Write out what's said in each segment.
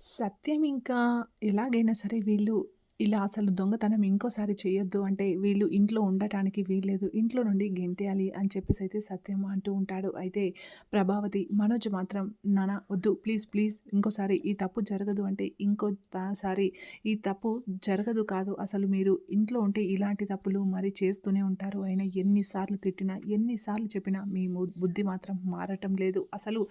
సత్యం ఇంకా ఎలాగైనా సరే వీళ్ళు ఇలా అసలు దొంగతనం ఇంకోసారి చేయొద్దు అంటే వీళ్ళు ఇంట్లో ఉండటానికి వీల్లేదు. ఇంట్లో నుండి గెంటేయాలి అని చెప్పేసి అయితే సత్యం అంటూ ఉంటాడు. అయితే ప్రభావతి మనోజ్ మాత్రం నానా వద్దు ప్లీజ్ ప్లీజ్ ఇంకోసారి ఈ తప్పు జరగదు అంటే ఇంకోసారి ఈ తప్పు జరగదు కాదు. అసలు మీరు ఇంట్లో ఉంటే ఇలాంటి తప్పులు మరి చేస్తూనే ఉంటారు. అయినా ఎన్నిసార్లు తిట్టినా ఎన్నిసార్లు చెప్పినా మీ బుద్ధి మాత్రం మారటం లేదు. అసలు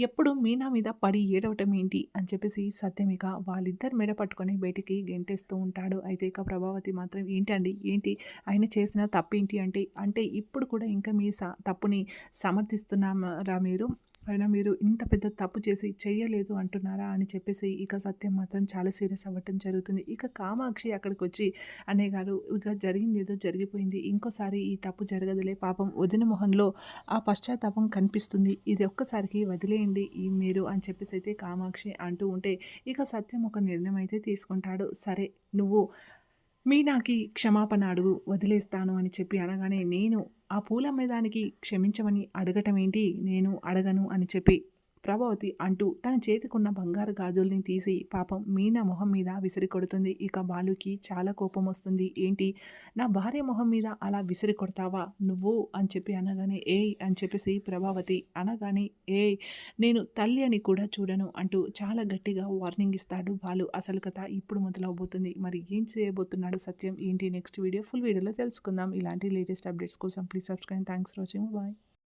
ఎప్పుడు మీనా మీద పడి ఏడవటం ఏంటి? అని చెప్పేసి సత్యమిక వాళ్ళిద్దరు మెడ పట్టుకొని బయటికి గెంటేస్తూ ఉంటాడు అయితే ఇక ప్రభావతి మాత్రం ఏంటండి? ఏంటి? ఆయన చేసిన తప్పేంటి అంటే అంటే ఇప్పుడు కూడా ఇంకా మీ తప్పుని సమర్థిస్తున్నారా మీరు? అయినా మీరు ఇంత పెద్ద తప్పు చేసి చెయ్యలేదు అంటున్నారా అని చెప్పేసి ఇక సత్యం మాత్రం చాలా సీరియస్ అవ్వటం జరుగుతుంది. ఇక కామాక్షి అక్కడికి వచ్చి అనే గారు ఇక జరిగింది ఏదో జరిగిపోయింది. ఇంకోసారి ఈ తప్పు జరగదులే. పాపం వదిన మొహంలో ఆ పశ్చాత్తాపం కనిపిస్తుంది. ఇది ఒక్కసారికి వదిలేయండి ఈ మీరు అని చెప్పేసి అయితే కామాక్షి అంటూ ఉంటే ఇక సత్యం ఒక నిర్ణయం అయితే తీసుకుంటాడు. సరే నువ్వు మీనాకి క్షమాపణ అడుగు వదిలేస్తాను అని చెప్పి అనగానే నేను ఆ పూలమ్మేదానికి క్షమించమని అడగటం ఏంటి? నేను అడగను అని చెప్పి ప్రభావతి అంటూ తన చేతికున్న బంగారు గాజుల్ని తీసి పాపం మీనా మొహం మీద విసిరి కొడుతుంది ఇక బాలుకి చాలా కోపం వస్తుంది. ఏంటి? నా భార్య మొహం మీద అలా విసిరి కొడతావా నువ్వు? అని చెప్పి అనగానే ఏయ్ అని చెప్పేసి ప్రభావతి అనగానే ఏయ్ నేను తల్లి అని కూడా చూడను అంటూ చాలా గట్టిగా వార్నింగ్ ఇస్తాడు బాలు. అసలు కథ ఇప్పుడు మొదలవబోతుంది. మరి ఏం చేయబోతున్నాడు సత్యం? ఏంటి? నెక్స్ట్ వీడియో ఫుల్ వీడియోలో తెలుసుకుందాం. ఇలాంటి లేటెస్ట్ అప్డేట్స్ కోసం please subscribe thanks for watching. Bye.